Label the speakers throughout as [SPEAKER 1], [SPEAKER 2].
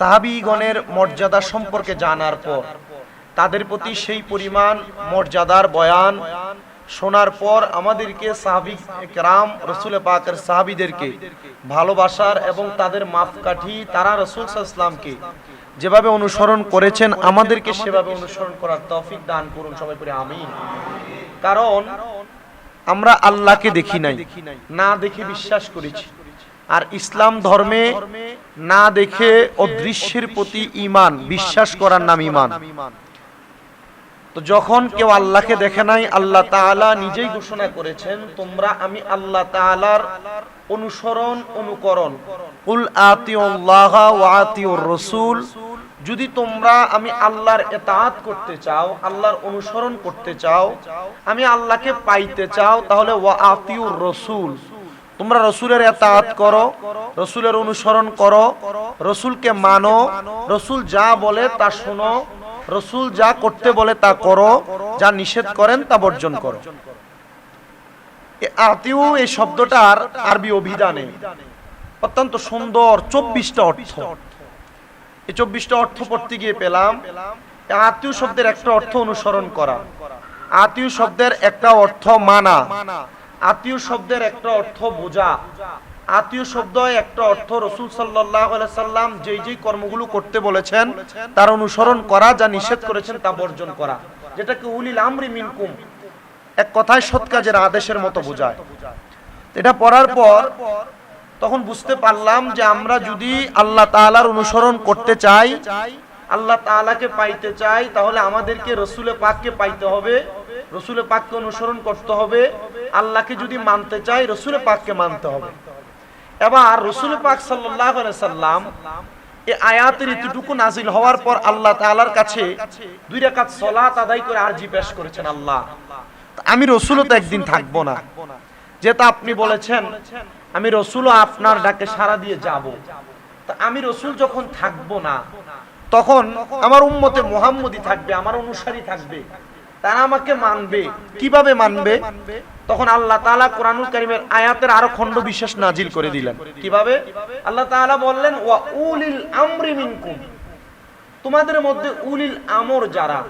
[SPEAKER 1] সাহাবিগণের মর্যাদা সম্পর্কে জানার পর, তাদের প্রতি সেই পরিমাণ মর্যাদার বয়ান শোনার পর আমাদেরকে সাহাবি রাম রসুল পাকের সাহাবিদেরকে ভালোবাসার এবং তাদের মাপকাঠি তারা রসুল ইসলামকে যেভাবে অনুসরণ করেছেন, আমাদেরকে সেভাবে অনুসরণ করার তফিক দান করুন সবাই করে আমি কারণ আমরা আল্লাহকে দেখি নাই, না দেখে বিশ্বাস করেছি। আর ইসলাম ধর্মে না দেখে অদৃশ্যের প্রতি ইমান বিশ্বাস করার নাম ইমান তো যখন কেউ আল্লাহকে দেখে নাই, আল্লাহ তাআলা নিজেই ঘোষণা করেছেন, তোমরা আমি আল্লাহ তাআলার অনুসরণ, অনুকরণ। কুল আতিউল্লাহ ওয়া আতিউর রাসূল, যদি তোমরা আমি আল্লাহর এতাআত করতে চাও, আল্লাহর অনুসরণ করতে চাও, আমি আল্লাহকে পাইতে চাও, তাহলে ওয়া আতিউর রাসূল। তোমরা রসুলের এতাআত করো, রসুলের অনুসরণ করো, রসুলকে মানো, রসুল যা বলে তা শোনো, রসুল যা করতে বলে তা করো, যা নিষেধ করেন তা বর্জন করো। আতিউ এই শব্দটার আরবি অভিধানে অত্যন্ত সুন্দর চব্বিশটা অর্থ। এই চব্বিশটা অর্থ পড়তে গিয়ে পেলাম আত্মীয় শব্দের একটা অর্থ অনুসরণ করা। আত্মীয় শব্দের একটা অর্থ মানা। আত্মীয় শব্দের একটা অর্থ বোঝা। আত্মীয় শব্দ একটা অর্থ রসুল সাল্লাম যেই যেই কর্মগুলো করতে বলেছেন, তার অনুসরণ করা, যা নিষেধ করেছেন তা বর্জন করা। যেটাকে উলিল আমরি মিনকুম, এক কথায় সৎ কাজের আদেশের মতো বোঝায়। এটা পড়ার পর তখন বুঝতে পারলাম যে আমরা যদি আল্লাহ তাআলার অনুসরণ করতে চাই, আল্লাহ তাআলাকে পাইতে চাই, তাহলে আমাদেরকে রসুলে পাককে পাইতে হবে। রসুলে পাককে অনুসরণ করতে হবে। আল্লাহকে যদি মানতে চাই রসুলে পাককে মানতে হবে। এবার রসুল পাক সাল্লাম এই আয়াতের নাজিল হওয়ার পর আল্লাহ তাআলার কাছে আদায় করে আরজি পেশ করেছেন আল্লাহ। আমি রসুলও তো একদিন থাকব না। যেটা আপনি বলেছেন, আমি রসুলও আপনার ডাকে সারা দিয়ে যাব। তা আমি রসুল যখন থাকব না, তখন আমার উম্মতে মোহাম্মদী থাকবে, আমার অনুসারী থাকবে। তারা আমাকে মানবে। কীভাবে মানবে? তখন আল্লাহ তাআলা কোরআনুল কারীমের আয়াতের আরও খণ্ড বিশেষ নাজিল করে দিলেন। কীভাবে? আল্লাহ তাআলা বললেন, ওয়া উলিল আমরি মিনকুম। তোমাদের মধ্যে উলিল আমর যারা,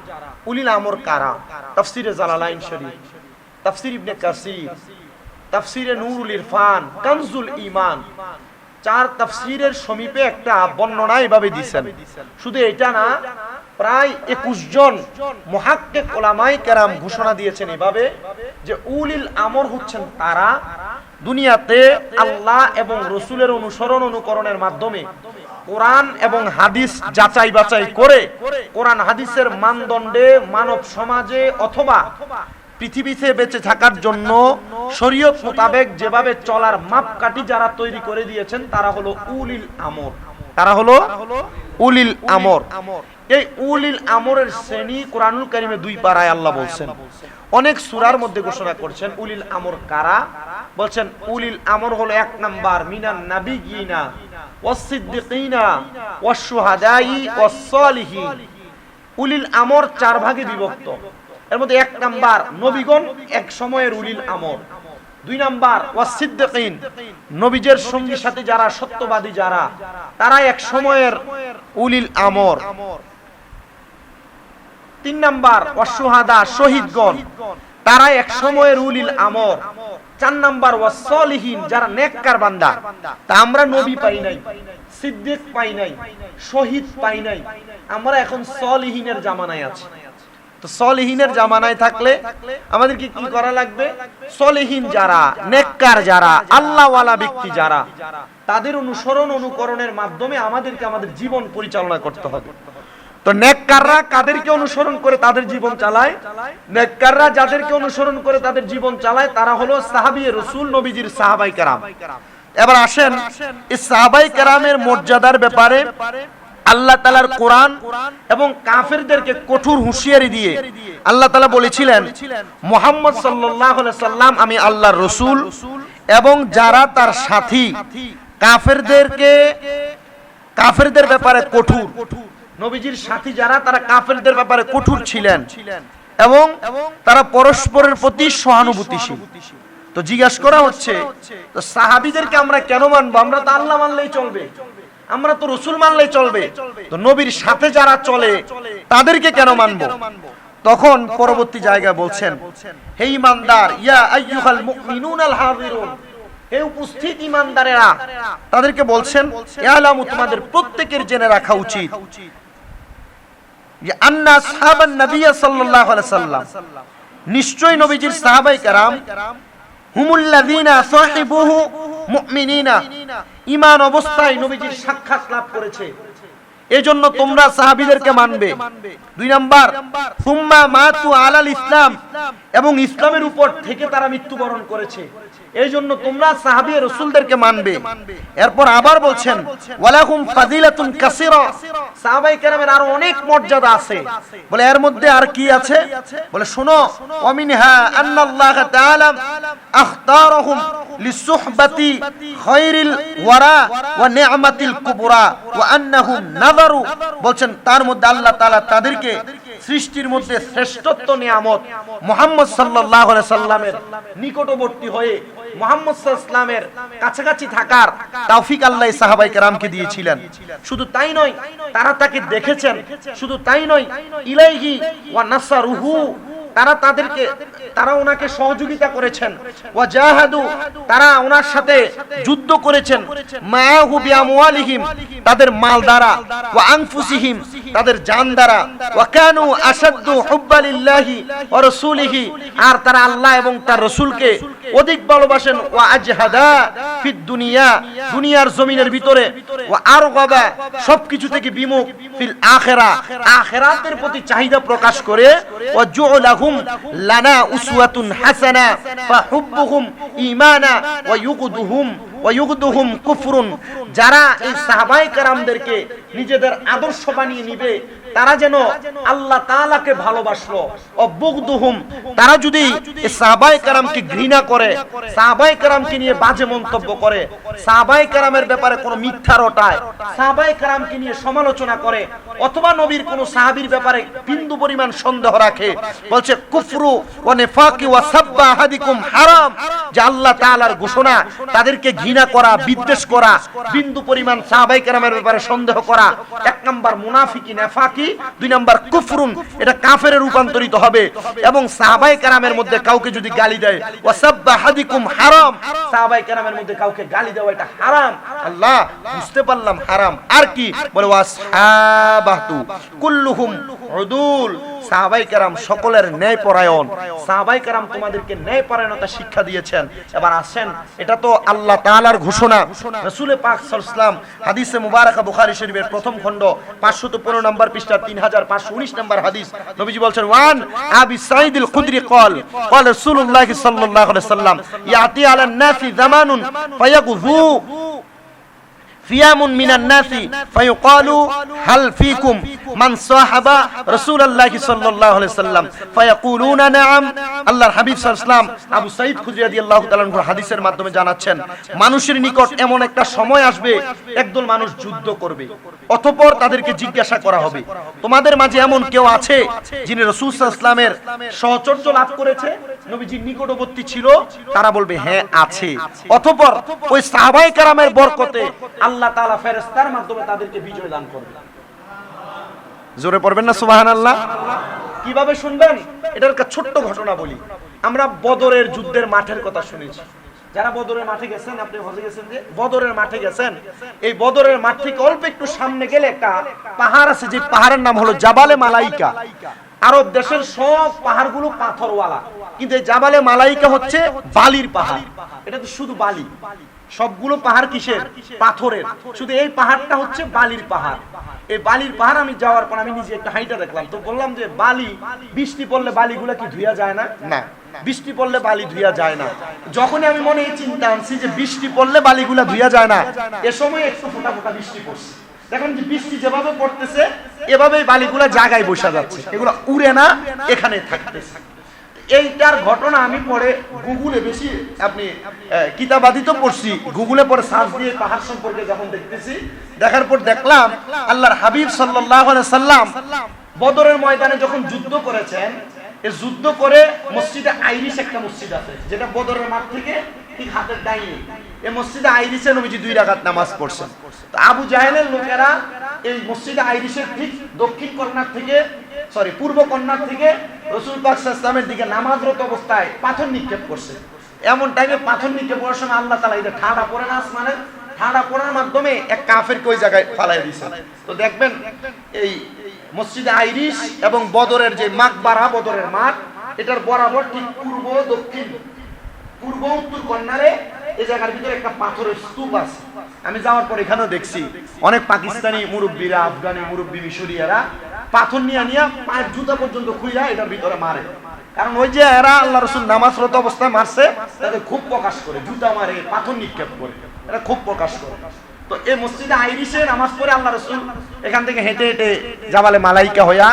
[SPEAKER 1] উলিল আমর কারা? তাফসিরে জালালাইন শরীফ, তাফসির ইবনে কাসির, তাফসিরে নুরুল ইরফান, কানজুল ঈমান। চার তাফসিরের সমীপে একটা বর্ণনা এভাবে দিছেন। শুধু এটা না প্রায় একুশ জন মহাক্কে ওলামাই কেরাম ঘোষণা দিয়েছেন এভাবে যে উলিল আমর হচ্ছেন তারা দুনিয়াতে আল্লাহ এবং রসুলের অনুসরণ অনুকরণের মাধ্যমে কোরআন এবং হাদিস যাচাই বাছাই করে কোরআন হাদিসের মানদণ্ডে মানব সমাজে অথবা পৃথিবীতে বেঁচে থাকার জন্য শরীয়ত মোতাবেক যেভাবে চলার মাপকাঠি যারা তৈরি করে দিয়েছেন, তারা হলো উলিল আমর। তারা হলো উলিল আমর। এই উলিল আমরের শ্রেণি কোরআনুল কারিমে দুই পারায় আল্লাহ বলছেন। অনেক সুরার মধ্যে ঘোষণা করছেন, উলিল আমর কারা? বলছেন, উলিল আমর হলো এক নাম্বার, মিনান নাবিগিনা, ওয়াসসিদ্দিকিনা ওয়াসশুহাদাই ওয়াসসালিহিন। উলিল আমর চার ভাগে বিভক্ত। এর মধ্যে এক নাম্বার নবীগণ, এক সময়ের উলিল আমর। দুই নাম্বার ওয়াসিদ্দিকিন নবীজের সঙ্গী সাথে যারা, সত্যবাদী যারা তারা এক সময়ের উলিল আমর। তিন নাম্বার ওয়াসুহাদা শহীদগণ। তারা এক সময়ের উলিল আমর। চার নাম্বার ওয়াসলিহীন যারা নেককার বান্দা। তা আমরা নবী পাই নাই, সিদ্দিক পাই নাই, শহীদ পাই নাই। আমরা এখন সলিহীনের জামানায় আছি। তো সলিহীনের জামানায় থাকলে আমাদেরকে কি করা লাগবে? সলিহীন যারা, নেককার যারা, আল্লাহওয়ালা ব্যক্তি যারা, তাদের অনুসরণ, অনুকরণের মাধ্যমে আমাদেরকে আমাদের জীবন পরিচালনা করতে হবে। তো নেককাররা কাদেরকে অনুসরণ করে তাদের জীবন চালায়? নেককাররা যাদেরকে অনুসরণ করে তাদের জীবন চালায়, তারা হলো সাহাবী রসুল নবীজির সাহাবাই কারাম। এবার আসেন এই সাহাবাই কারামের মর্যাদার ব্যাপারে আল্লাহ তালার কোরআন এবং কাফেরদেরকে কঠোর হুঁশিয়ারি দিয়ে আল্লাহ তালা বলেছিলেন, মোহাম্মদ সাল্লাহ সাল্লাম, আমি আল্লাহর রসুল এবং যারা তার সাথী, কাফেরদেরকে, কাফেরদের ব্যাপারে কঠোর। নবীজির সাথী যারা তারা কাফেরদের ব্যাপারে কঠোর ছিলেন এবং তারা পরস্পরের প্রতি সহানুভূতিশীল। তো জিজ্ঞাসা করা হচ্ছে তো সাহাবিদেরকে আমরা কেন মানবো? আমরা তো আল্লাহ মানলেই চলবে। আমরা তো রসুল মানলেই চলবে। তো নবীর সাথে যারা চলে তাদেরকে কেন মানবো? তখন পরবর্তী জায়গায় বলছেন হে ইমানদার ইয়া আইয়ুহাল মুমিনুনাল হাযিরুন হে উপস্থিত ইমানদারেরা তাদেরকে বলছেন ইয়ালামু তোমাদের প্রত্যেকের জেনে রাখা উচিত। যে আন্না সাহাবান নবিয়া সাল্লাম। নবীজির সাহাবাই সাহিবুহু মুমিনিনা, ঈমান অবস্থায় নবীজির সাক্ষাৎ লাভ করেছে। এজন্য তোমরা সাহাবীদেরকে মানবে। দুই নাম্বার, সুম্মা মাতু আলাল ইসলাম এবং ইসলামের উপর থেকে তারা মৃত্যুবরণ করেছে। এই জন্য তোমরা সাহাবী রাসূলদেরকে মানবে। এরপর আবার বলছেন ফাজিলাতুন সাহাবায়ে কেরামের আরও অনেক মর্যাদা আছে। বলে, এর মধ্যে আর কি আছে? বলে, শোনো আন্নাল্লাহ তাআলা আখতারহুম লিসুহবাতি খায়রিল ওয়ারা ওয়া কুবরা ওয়া আন্নাহুম নাযারু। বলছেন, তার মধ্যে আল্লাহ তাআলা তাদেরকে সৃষ্টির মধ্যে শ্রেষ্ঠত্ব নিয়ামত মোহাম্মদ সাল্লাহ সাল্লামের নিকটবর্তী হয়ে মোহাম্মদ ইসলামের কাছাকাছি থাকার তাওফিক আল্লাহ সাহাবাই কেরামকে দিয়েছিলেন। শুধু তাই নয়, তারা তাকে দেখেছেন। শুধু তাই নয়, ইলাইহি ওয়া নাসারুহু তারা তাদেরকে, তারা ওনাকে সহযোগিতা করেছেন। ওয়া জাহাদু তারা ওনার সাথে যুদ্ধ করেছেন। মায়াহু বিআমওয়ালিহিম, তাদের মাল দ্বারা ওয়া আনফুসিহিম, তাদের জান দ্বারা ওয়া কানু আসাদ্দু হুব্বা লিল্লাহি ওয়া রাসূলিহি, আর তারা আল্লাহ এবং তার রাসূলকে অধিক ভালোবাসেন। ওয়া আজহাদা ফিদ দুনিয়া দুনিয়ার জমিনের ভিতরে আরও কবে সবকিছু থেকে বিমুখ ফিল আখেরা। আখেরাতের প্রতি চাহিদা প্রকাশ করে ও জুলাহুম লানা উসওয়াতুন হাসানা ফাহুব্বুহুম ঈমানা, ওয়া ইউগদুহুম ওয়া ইউগদুহুম কুফরুন। যারা এই সাহাবায়ে কারামদেরকে নিজেদের আদর্শ বানিয়ে নিবে তারা যেন আল্লাহ তাআলাকে ভালোবাসলো। অবুগদুহুম, তারা যদি এই সাহাবায়ে কেরামকে ঘৃণা করে, সাহাবায়ে কেরামকে নিয়ে বাজে মন্তব্য করে, সাহাবায়ে কেরামের ব্যাপারে কোনো মিথ্যা রটায়, সাহাবায়ে কেরামকে নিয়ে সমালোচনা করে, অথবা নবীর কোনো সাহাবীর ব্যাপারে বিন্দু পরিমাণ সন্দেহ রাখে, বলছে, কুফরু ওয়া নিফাকি ওয়া সাব্বা আহাদিকুম হারাম। যে আল্লাহ তাআলার ঘোষণা, তাদেরকে ঘৃণা করা, বিদ্বেষ করা, বিন্দু পরিমাণ সাহাবায়ে কারামের ব্যাপারে সন্দেহ করা, এক নাম্বার মুনাফিকি, নেফাকি দুই নাম্বার, কুফরুন, এটা কাফের রূপান্তরিত হবে। এবং সাহাবাই কারামের মধ্যে কাউকে যদি গালি দেয় ওয়া সাব্বা আহাদিকুম হারাম। সাহাবাই কারামের মধ্যে কাউকে গালি দেওয়া এটা হারাম। আল্লাহ, বুঝতে পারলাম, হারাম। আর কি? বলে, ওয়াসহাবাতু, কুল্লুহুম উদুল। সাহাবাই কেরাম সকলের ন্যায় পরায়ণ সাহাবাই কেরাম তোমাদেরকে ন্যায় পরায়ণতা শিক্ষা দিয়েছেন এবার আসেন এটা তো আল্লাহ তাআলার ঘোষণা রাসূলে পাক সাল্লাল্লাহু হাদিসে মুবারাকা বুখারী শরীফের প্রথম খণ্ড 515 নম্বর পৃষ্ঠা 3519 নম্বর হাদিস নবীজি বলছেন ওয়ান আবি সাঈদুল খুদরি قال قال رسول الله صلى الله عليه وسلم ياتي على الناس সিয়ামুন মিনান নাসি ফায়ুকালু হাল ফিকুম মান সাহাবা সাল্লাল্লাহু আলাইহি সাল্লাম ফায়াকুলুনা নাআম আল্লাহর হাবিব সাল্লাল্লাহু আবু সাঈদ খুদরি রাদিয়াল্লাহু তাআলা হাদিসের মাধ্যমে জানাচ্ছেন, মানুষের নিকট এমন একটা সময় আসবে, একদল মানুষ যুদ্ধ করবে, অতঃপর তাদেরকে জিজ্ঞাসা করা হবে, তোমাদের মাঝে এমন কেউ আছে যিনি রাসূল সাল্লাল্লাহু আলাইহি সাল্লামের সহচর্য লাভ করেছে? নবীজির নিকটবর্তী ছিল, তারা বলবে হ্যাঁ আছে। অতঃপর ওই সাহাবায়ে কারামের বরকতে আল্লাহ তাআলা ফেরেশতার মাধ্যমে তাদেরকে বিজয় দান করবে। জোরে পড়বেন না সুবহানাল্লাহ? কীভাবে শুনবেন? এটার একটা ছোট্ট ঘটনা বলি। আমরা বদরের যুদ্ধের মাঠের কথা শুনেছি। যারা বদরের মাঠে গেছেন আপনি হজে গেছেন যে? বদরের মাঠে গেছেন। এই বদরের মাঠ থেকে অল্প একটু সামনে গেলে একটা পাহাড় আছে যে পাহাড়ের নাম হলো জাবালে মালাইকা। আরব দেশের সব পাহাড়গুলো পাথরওয়ালা। কিন্তু এই জাবালে মালাইকা হচ্ছে বালির পাহাড়। এটা তো শুধু বালি। সবগুলো পাহাড় কিসের? পাথরের। শুধু এই পাহাড়টা হচ্ছে বালির পাহাড়। এই বালির পাহাড় আমি যাওয়ার পর আমি নিজে একটা হাইটা দেখলাম। তো বললাম যে বালি বৃষ্টি পড়লে বালিগুলো কি ধুইয়া যায় না? না। বৃষ্টি পড়লে বালি ধুইয়া যায় না। যখনই আমি মনে এই চিন্তা আনছি যে বৃষ্টি পড়লে বালিগুলা ধুইয়া যায় না এ সময় একটু ফোটা ফোটা বৃষ্টি পড়ছে। দেখেন যে বৃষ্টি যেভাবে পড়তেছে এভাবেই বালিগুলা জায়গায় বসা যাচ্ছে। এগুলো উড়ে না এখানে থাকতেছে। এইটার ঘটনা আমি পরে গুগলে বেশি আপনি আহ, কিতাবাদি তো পড়ছি। গুগলে পরে সার্চ দিয়ে পাহাড় সম্পর্কে যখন দেখতেছি দেখার পর দেখলাম আল্লাহর হাবিব আলাইহি সাল্লাম বদরের ময়দানে যখন যুদ্ধ করেছেন এই যুদ্ধ করে মসজিদে আইরিশ একটা মসজিদ আছে যেটা বদরের মাঠ থেকে ঠিক হাতের ডাইনে। এই মসজিদে আইরিসে নবীজি দুই রাকাত নামাজ পড়ছেন। আবু জাহেলের লোকেরা এই মসজিদে আইরিসের ঠিক দক্ষিণ কর্নার থেকে সরি পূর্ব কর্নার থেকে রসুল পাক ইসলামের দিকে নামাজরত অবস্থায় পাথর নিক্ষেপ করছে। এমন টাইমে পাথর নিক্ষেপ করার সময় আল্লাহ তালা এটা ঠাড়া পড়ে না আসমানের ঠাড়া পড়ার মাধ্যমে এক কাফের ওই জায়গায় ফালাই দিছে। তো দেখবেন এই মসজিদে আইরিশ এবং বদরের যে মাকবারা, বদরের মাঠ, এটার বরাবর ঠিক পূর্ব, দক্ষিণ, পূর্ব, উত্তর কন্যারে এই জায়গার ভিতরে একটা পাথরের স্তূপ আছে। আমি যাওয়ার পর এখানেও দেখছি অনেক পাকিস্তানি মুরব্বীরা, আফগানি মুরব্বী মিশরিয়ারা পাথর নিয়ে নিয়ে পায়ের জুতা পর্যন্ত খুইরা এটার ভিতরে মারে। কারণ ওই যে এরা আল্লাহ রসুল নামাজরত অবস্থায় মারছে তাদের খুব প্রকাশ করে, জুতা মারে, পাথর নিক্ষেপ করে, এরা খুব প্রকাশ করে। তো এই মসজিদে আইরিশে নামাজ পড়ে আল্লাহ রসুল এখান থেকে হেঁটে হেঁটে জাবালে মালাইকা হইয়া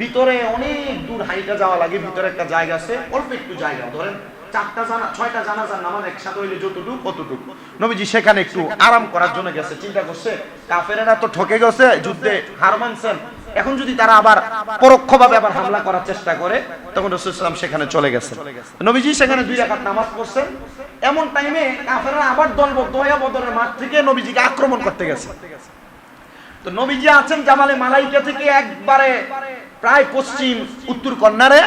[SPEAKER 1] ভিতরে অনেক দূর হাইটা যাওয়া লাগে, ভিতরে একটা জায়গা আছে, অল্প একটু জায়গা। ধরেন চারটা জানা, ছয়টা জানাজার নামাজ একসাথে হইলে যতটুকু কতটুকু নবীজি সেখানে একটু আরাম করার জন্য গেছে, চিন্তা করছে, কাফেরেরা তো ঠকে গেছে, যুদ্ধে হার মানছেন এখন যদি তারা আবার পরোক্ষভাবে আবার হামলা করার চেষ্টা করে, তখন রসুলাম সেখানে চলে গেছে নবীজি সেখানে দুই রাকাত নামাজ পড়ছেন। এমন টাইমে কাফেররা আবার দলবদ্ধ হয়ে বদরের মাঠ থেকে নবীজিকে আক্রমণ করতে গেছে। তো নবীজি আছেন জামালে মালাইকা থেকে একবারে প্রায় পশ্চিম উত্তর কন্যারে।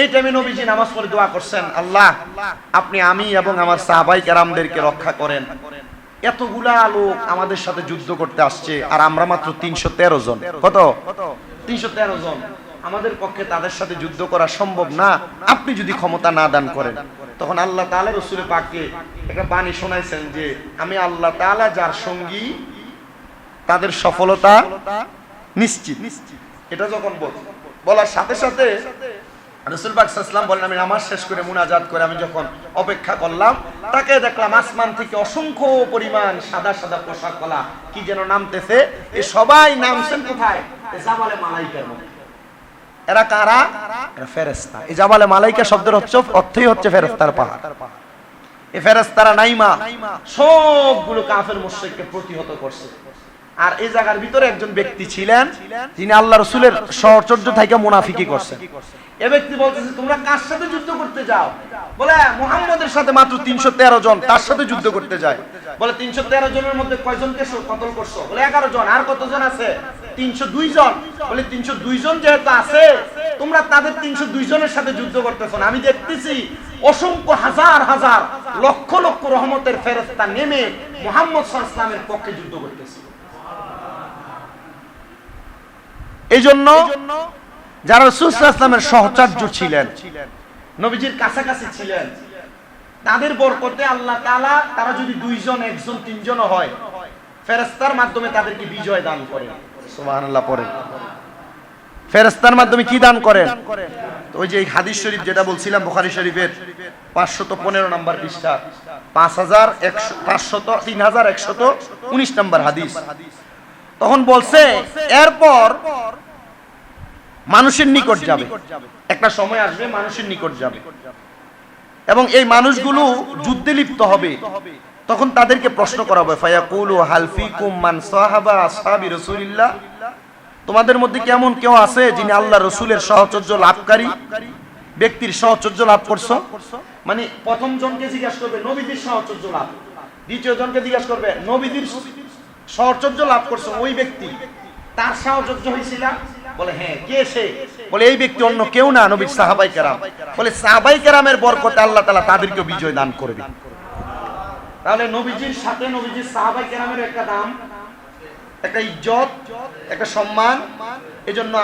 [SPEAKER 1] এই টাইমে নবীজি নামাজ পড়ে দোয়া করছেন, আল্লাহ, আপনি আমি এবং আমার সাহাবাই কেরামদেরকে রক্ষা করেন। এতগুলা লোক আমাদের সাথে যুদ্ধ করতে আসছে, আর আমরা মাত্র তিনশো তেরো জন। কত? তিনশো তেরো জন। আমাদের পক্ষে তাদের সাথে যুদ্ধ করা সম্ভব না। আপনি যদি ক্ষমতা না দান করেন, তখন আল্লাহ তাআলা রসুল পাককে একটা বাণী শোনাইছেন যে, আমি আল্লাহ তাআলা যার সঙ্গী, তাদের সফলতা নিশ্চিত। এটা যখন বল বলার সাথে সাথে রসুল বাকসাম বললেন আমি নামাজ শেষ করে মুনাজাত করে আমি যখন অপেক্ষা করলাম, তাকে দেখলাম আসমান থেকে অসংখ্য পরিমাণ সাদা সাদা পোশাক কলা। কি যেন নামতেছে? এ সবাই নামছেন কোথায়? এ এরা কারা? ফেরেস্তা এই মালাইকা শব্দের হচ্ছে অর্থই হচ্ছে ফেরেস্তার পাহাড়। এই ফেরেস্তারা নাইমা। সবগুলো কাফের মুশরিককে প্রতিহত করছে। আর এই জায়গার ভিতরে একজন ব্যক্তি ছিলেন, যিনি আল্লাহ রসুলের সহচর্য থেকে মুনাফিকি করছেন। এ ব্যক্তি বলতেছে, তোমরা কার সাথে যুদ্ধ করতে যাও? বলে, মুহাম্মদের সাথে মাত্র তিনশো তেরো জন তার সাথে যুদ্ধ করতে যায়। বলে, তিনশো তেরো জনের মধ্যে কয়জনকে কতল করছ? বলে, এগারো জন, আর কতজন আছে? তিনশো দুই জন। বলে, তিনশো দুই জন যেহেতু আছে, তোমরা তাদের তিনশো দুই জনের সাথে যুদ্ধ করতেছো আমি দেখতেছি অসংখ্য হাজার হাজার লক্ষ লক্ষ রহমতের ফেরস্তা নেমে মোহাম্মদ ইসলামের পক্ষে যুদ্ধ করতেছে। এই জন্য যারা রসুলামের সহচার্য ছিলেন নবীজির কাছাকাছি ছিলেন তাদের বরকতে আল্লাহ তাআলা তারা যদি দুইজন একজন তিনজন হয় ফেরেস্তার মাধ্যমে তাদেরকে বিজয় দান করেন। সুবহানাল্লাহ পড়েন ফেরেস্তার মাধ্যমে কি দান করেন? তো ওই যে এই হাদিস শরীফ যেটা বলছিলাম বুখারী শরীফের পাঁচশত পনেরো নম্বর পৃষ্ঠা পাঁচ হাজার একশো পাঁচশত তিন হাজার একশত উনিশ নম্বর হাদিস। তখন বলছে এরপর মানুষের নিকট যাবে। একটা সময় আসবে মানুষের নিকট যাবে। এবং এই মানুষগুলো যুদ্ধে লিপ্ত হবে। তখন তাদেরকে প্রশ্ন করা হবে ফায়াকুলু হালফিকুম মান সাহাবা আসহাবি রাসূলিল্লাহ? তোমাদের মধ্যে কেমন কেউ আছে যিনি আল্লাহ রসুলের সহচর্য লাভকারী? ব্যক্তির সহচর্য লাভ করছ? মানে প্রথম জনকে জিজ্ঞাসা করবে নবীদের সহচর্য লাভ? দ্বিতীয় জনকে জিজ্ঞাসা করবে নবীদের সহচর্য লাভ করছ? ওই ব্যক্তি তার সাহচর্য হয়েছিল বলে হ্যাঁ কে সে? বলে, এই ব্যক্তি অন্য কেউ না, নবীর সাহাবাই কেরাম। বলে, সাহাবাই কেরামের বরকতে আল্লাহ তালা তাদেরকে বিজয় দান করবে। তাহলে নবীজির সাথে নবীজির সাহাবাই কেরামের একটা দাম, একটা ইজ্জত, একটা সম্মান।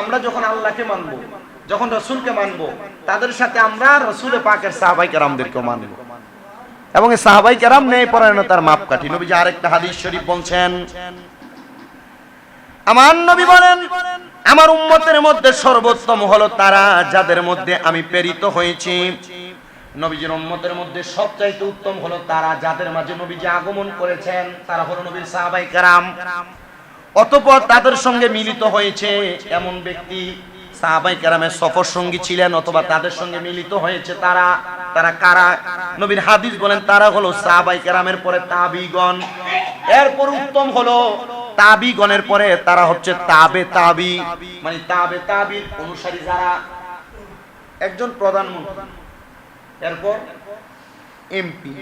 [SPEAKER 1] আমরা যখন আল্লাহকে মানবো, যখন রসুলকে মানবো, তাদের সাথে আমরা রসুলে পাকের সাহাবাই কেরামদেরকেও মানবো। এবং সাহাবাই কেরাম নেই পরায়ণতার মাপ কাঠি নবীজি আরেকটা হাদিস শরীফ বলছেন আমার নবী বলেন, আমার উম্মতের মধ্যে সর্বোত্তম হলো তারা যাদের মধ্যে আমি প্রেরিত হয়েছি। নবীজির উম্মতের মধ্যে সবচাইতে উত্তম হলো তারা যাদের মাঝে নবীজি আগমন করেছেন, তারা হলো নবীর সাহাবাই কারাম। অতপর তাদের সঙ্গে মিলিত হয়েছে এমন ব্যক্তি, সাহাবাই কেরামের সফর সঙ্গী ছিলেন অথবা তাদের সঙ্গে মিলিত হয়েছে তারা। তারা কারা? নবীর হাদিস বলেন, তারা হলো সাহাবাই কেরামের পরে তাবিগণ। এরপর উত্তম হলো তাবিগণের পরে তারা হচ্ছে তাবে তাবি। মানে তাবে তাবির অনুসারী যারা একজন প্রধানমন্ত্রী, এরপর এমপি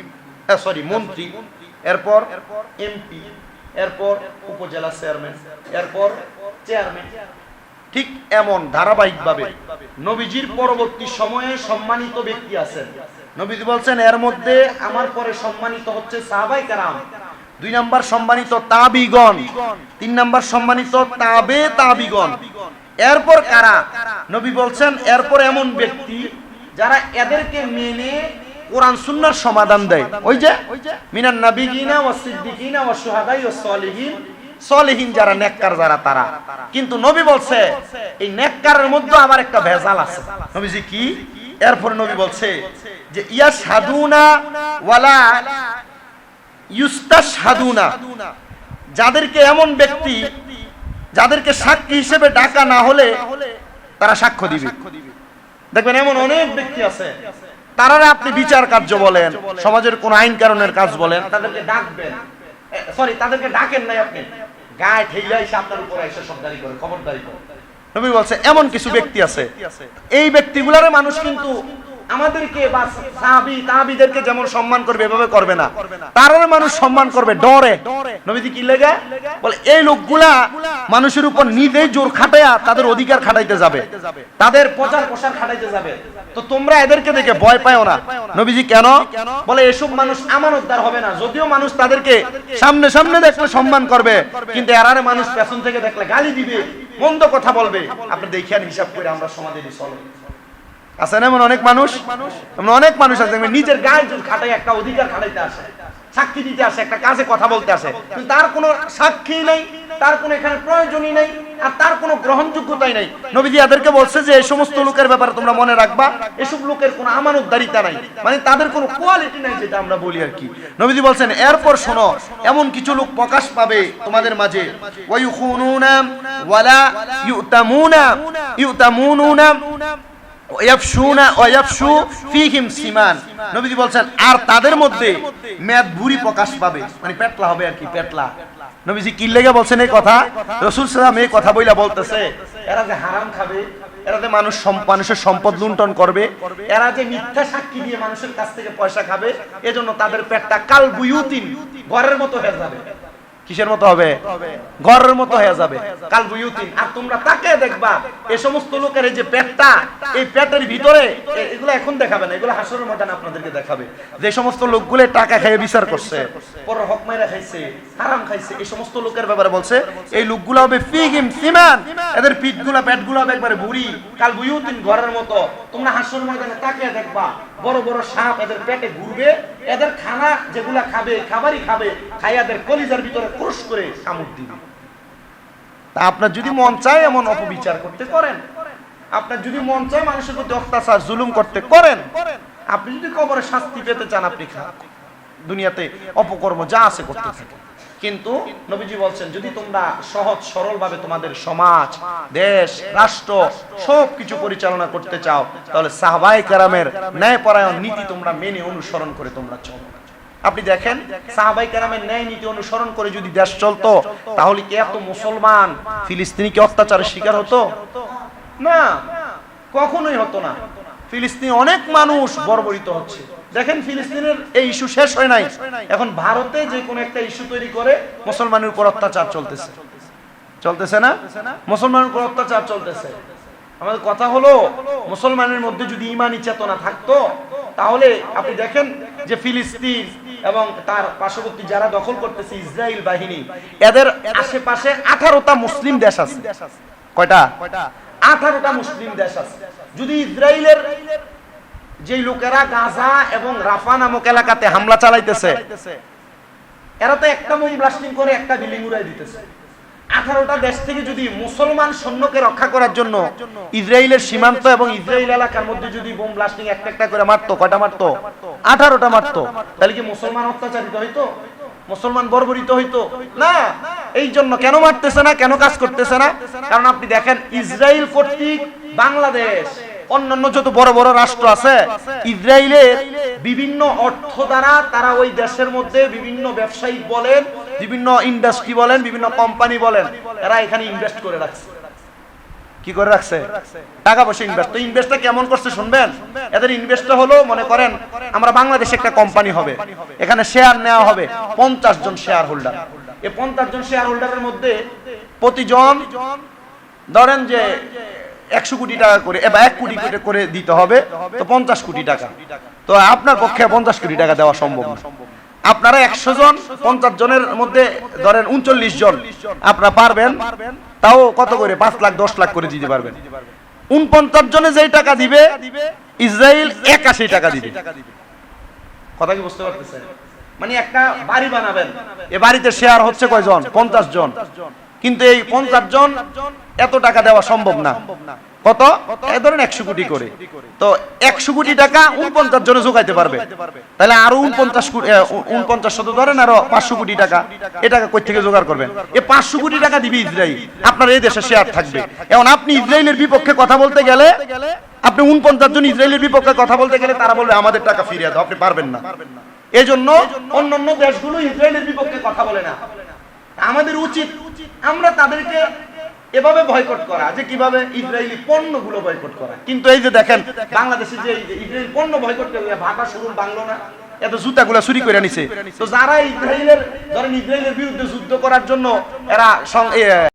[SPEAKER 1] সরি মন্ত্রী, এরপর এমপি, এরপর উপজেলা চেয়ারম্যান, এরপর চেয়ারম্যান। ঠিক এমন ধারাবাহিকভাবে নবীজির পরবর্তী সময়ে সম্মানিত ব্যক্তি আছেন। নবীজি বলছেন, এর মধ্যে আমার পরে সম্মানিত হচ্ছে সাহাবাই কারাম। দুই নাম্বার সম্মানিত তাবিগণ, তিন নাম্বার সম্মানিত তাবে তাবিগণ। এরপর কারা? নবী বলছেন, এরপর এমন ব্যক্তি যারা এদেরকে মেনে কোরআন সুন্নার সমাধান দেয়। ওই যে, মিনান নাবিগিনা ওয়া সিদ্দিকিনা ওয়া শুহাদাই ওয়া সলিহিন। সলিহীন যারা নেককার, যারা তারা। কিন্তু নবী বলছে, এই নেককারের মধ্যে আবার একটা ভেজাল আছে। নবীজি কি? এরপর নবী বলছে যে ইয়া সাধুনা ওয়ালা যাদেরকে এমন ব্যক্তি যাদেরকে সাক্ষী হিসেবে ডাকা না হলে তারা সাক্ষ্য দিবে। দেখবেন এমন অনেক ব্যক্তি আছে তারা আপনি বিচার কার্য বলেন সমাজের কোন আইন কারণের কাজ বলেন তাদেরকে ডাকবেন। সরি তাদেরকে ডাকেন নাই আপনি। গায়ে এসে আপনার উপর এসে সবদারি করে খবরদারি করে। নবী বলছে এমন কিছু ব্যক্তি আছে। এই ব্যক্তিগুলারে মানুষ কিন্তু আমাদেরকে বা সাহাবি তাহাবিদেরকে যেমন সম্মান করবে এভাবে করবে না। তারারে মানুষ সম্মান করবে ডরে। নবীজি কি লেগে? বলে এই লোকগুলা মানুষের উপর নিজেই জোর খাটাইয়া তাদের অধিকার খাটাইতে যাবে। তাদের প্রচার প্রসার খাটাইতে যাবে। তো তোমরা এদেরকে দেখে ভয় পাও না। নবীজি কেন? বলে এসব মানুষ আমানতদার হবে না। যদিও মানুষ তাদেরকে সামনে সামনে দেখলে সম্মান করবে কিন্তু এরারে মানুষ পেছন থেকে দেখলে গালি দিবে মন্দ কথা বলবে। আপনি দেখিয়ান হিসাব করে আমরা সমাজে চলে আছেন এমন অনেক মানুষ? এমন অনেক মানুষ আছে নিজের গায়ে খাটাই, একটা অধিকার খাটাইতে আসে, সাক্ষী দিতে আসে, একটা কাজে কথা বলতে আসে তার কোনো সাক্ষী নেই, তার কোনো এখানে প্রয়োজনই নেই, আর তার কোনো গ্রহণযোগ্যতাই নাই। নবীজি এদেরকে বলছে যে, এই সমস্ত লোকের ব্যাপারে তোমরা মনে রাখবা, এসব লোকের কোনো আমানতদারিতা নাই মানে তাদের কোনো কোয়ালিটি নাই যেটা আমরা বলি আর কি। নবীজি বলছেন, এরপর শোনো, এমন কিছু লোক প্রকাশ পাবে তোমাদের মাঝে। ওয়ালা ইউতামুনা, ইউতামুনুনা মানে কথা? কথা বইলা বলতেছে মানুষ মানুষের সম্পদ লুণ্ঠন করবে, এরা যে মিথ্যা সাক্ষী দিয়ে মানুষের কাছ থেকে পয়সা খাবে, এজন্য তাদের পেটটা কাল বুয়ুতিন ঘরের মতো হয়ে যাবে। কিসের মতো হবে? ঘরের মতো হয়ে যাবে। কাল বুয়ুতিন আর তোমরা তাকে দেখবা এই সমস্ত লোকের এই যে পেটটা, এই পেটের ভিতরে এগুলো এখন দেখাবে না, এগুলো হাসরের ময়দানে আপনাদেরকে দেখাবে। যে সমস্ত লোকগুলো টাকা খেয়ে বিচার করছে পর হক মাইরা খাইছে, হারাম খাইছে, এই সমস্ত লোকের ব্যাপারে বলছে, এই লোকগুলো হবে ফিহিম সিমান। এদের পিঠগুলা, পেটগুলো হবে একবারে বুড়ি। কাল বুয়ুতিন ঘরের মতো। তোমরা হাসরের ময়দানে তাকে দেখবা বড় বড় সাপ এদের পেটে ঘুরবে, এদের খানা যেগুলা খাবে, খাবারই খাবে খাই এদের কলিজার ভিতরে ক্রুশ করে কামড় দিবে। তা আপনার যদি মন চায় এমন অপবিচার করতে করেন। আপনার যদি মন চায় মানুষের প্রতি অত্যাচার, জুলুম করতে করেন। আপনি যদি কবরে শাস্তি পেতে চান, আপনি দুনিয়াতে অপকর্ম যা আছে করতে থাকেন। কিন্তু নবীজি বলছেন, যদি তোমরা সহজ সরল ভাবে তোমাদের সমাজ, দেশ, রাষ্ট্র সব কিছু পরিচালনা করতে চাও, তাহলে সাহবাই কারামের ন্যায়পরায়ণ নীতি তোমরা মেনে অনুসরণ করে তোমরা চলো। আপনি দেখেন সাহাবাই কেরামের ন্যায় নীতি অনুসরণ করে যদি দেশ চলতো, তাহলে কি এত মুসলমান ফিলিস্তিনি কি অত্যাচারের শিকার হতো? না, কখনোই হতো না। ফিলিস্তিনি অনেক মানুষ বর্বরিত হচ্ছে। দেখেন ফিলিস্তিনের এই ইস্যু শেষ হয় নাই। এখন ভারতে যে কোনো একটা ইস্যু তৈরি করে মুসলমানের উপর অত্যাচার চলতেছে। চলতেছে না? মুসলমানের উপর অত্যাচার চলতেছে। আমাদের কথা হলো, মুসলমানের মধ্যে যদি ইমানি চেতনা থাকতো, তাহলে আপনি দেখেন যে ফিলিস্তিন এবং তার পার্শ্ববর্তী যারা দখল করতেছে ইসরায়েল বাহিনী, এদের আশেপাশে আঠারোটা মুসলিম দেশ আছে। কয়টা? আঠারোটা মুসলিম দেশ আছে। যদি ইসরায়েলের যে লোকেরা গাজা এবং রাফা নামক এলাকাতে হামলা চালাইতেছে, এরা তো একটা বোম ব্লাস্টিং করে একটা বিল্ডিং উড়াই দিতেছে। আঠারোটা দেশ থেকে যদি মুসলমান সৈন্যকে রক্ষা করার জন্য ইসরায়েলের সীমান্ত এবং ইসরায়েল এলাকার মধ্যে যদি বোম ব্লাস্টিং একটা একটা করে মারতো, কয়টা মারতো? আঠারোটা মারতো। তাহলে কি মুসলমান অত্যাচারিত হইতো? মুসলমান বর্বরিত হইতো? না। এই জন্য কেন মারতেছে না, কেন কাজ করতেছে না? কারণ আপনি দেখেন, ইসরায়েল কর্তৃক বাংলাদেশ অন্যান্য যত বড় বড় রাষ্ট্র আছে, ইসরায়েলের বিভিন্ন অর্থ দ্বারা তারা ওই দেশের মধ্যে বিভিন্ন ব্যবসায়ী বলেন, বিভিন্ন ইন্ডাস্ট্রি বলেন, বিভিন্ন কোম্পানি বলেন এরা এখানে ইনভেস্ট করে রাখছে। কি করে রাখছে? টাকা পয়সা ইনভেস্ট তো ইনভেস্টটা কেমন করছে শুনবেন? এদের ইনভেস্টটা হলো, মনে করেন, আমরা বাংলাদেশে একটা কোম্পানি হবে। এখানে শেয়ার নেওয়া হবে পঞ্চাশ জন শেয়ার হোল্ডার এই পঞ্চাশ জন শেয়ার হোল্ডারের মধ্যে প্রতিজন, ধরেন যে একশো কোটি টাকা করে, এবার এক কোটি করে দিতে হবে, তো পঞ্চাশ কোটি টাকা। তো আপনার পক্ষে পঞ্চাশ কোটি টাকা দেওয়া সম্ভব না। আপনারা একশো জন, পঞ্চাশ জনের মধ্যে ধরেন উনচল্লিশ জন, আপনারা পারবেন, তাও কত করে? পাঁচ লাখ, দশ লাখ করে দিতে পারবেন। উনপঞ্চাশ জনে যেই টাকা দিবে ইসরায়েল একাশি টাকা দিবে। কথা কি বুঝতে পারতেছেন? মানে একটা বাড়ি বানাবেন। এ বাড়িতে শেয়ার হচ্ছে কয়জন? পঞ্চাশ জন। কিন্তু এই পঞ্চাশ জন এত টাকা দেওয়া সম্ভব না। কত? ধরেন একশো কোটি করে। তো একশো কোটি টাকা উনপঞ্চাশ জনে যোগাইতে পারবে। তাহলে আরও উনপঞ্চাশ কোটি উনপঞ্চাশ শত ধরেন আরও পাঁচশো কোটি টাকা। এ টাকা কই থেকে জোগাড় করবেন? এ পাঁচশো কোটি টাকা দিবে ইসরায়েল আপনার এই দেশে শেয়ার থাকবে। এখন আপনি ইসরায়েলের বিপক্ষে কথা বলতে গেলে আপনি উনপঞ্চাশ জন ইসরায়েলের বিপক্ষে কথা বলতে গেলে তারা বলবে, আমাদের টাকা ফিরিয়ে দাও। আপনি পারবেন না। এজন্য অন্যান্য দেশগুলো ইসরায়েলের বিপক্ষে কথা বলে না। আমাদের উচিত আমরা তাদেরকে এভাবে বয়কট করা, যে কীভাবে ইসরায়েলি পণ্যগুলো বয়কট করা। কিন্তু এই যে দেখেন, বাংলাদেশে যে ইসরায়েলি পণ্য বয়কট করে ভাটা শুরু বাংলো না। এত জুতাগুলা চুরি করে নিছে। তো যারা ইসরায়েলের, ধরেন ইসরায়েলের বিরুদ্ধে যুদ্ধ করার জন্য এরা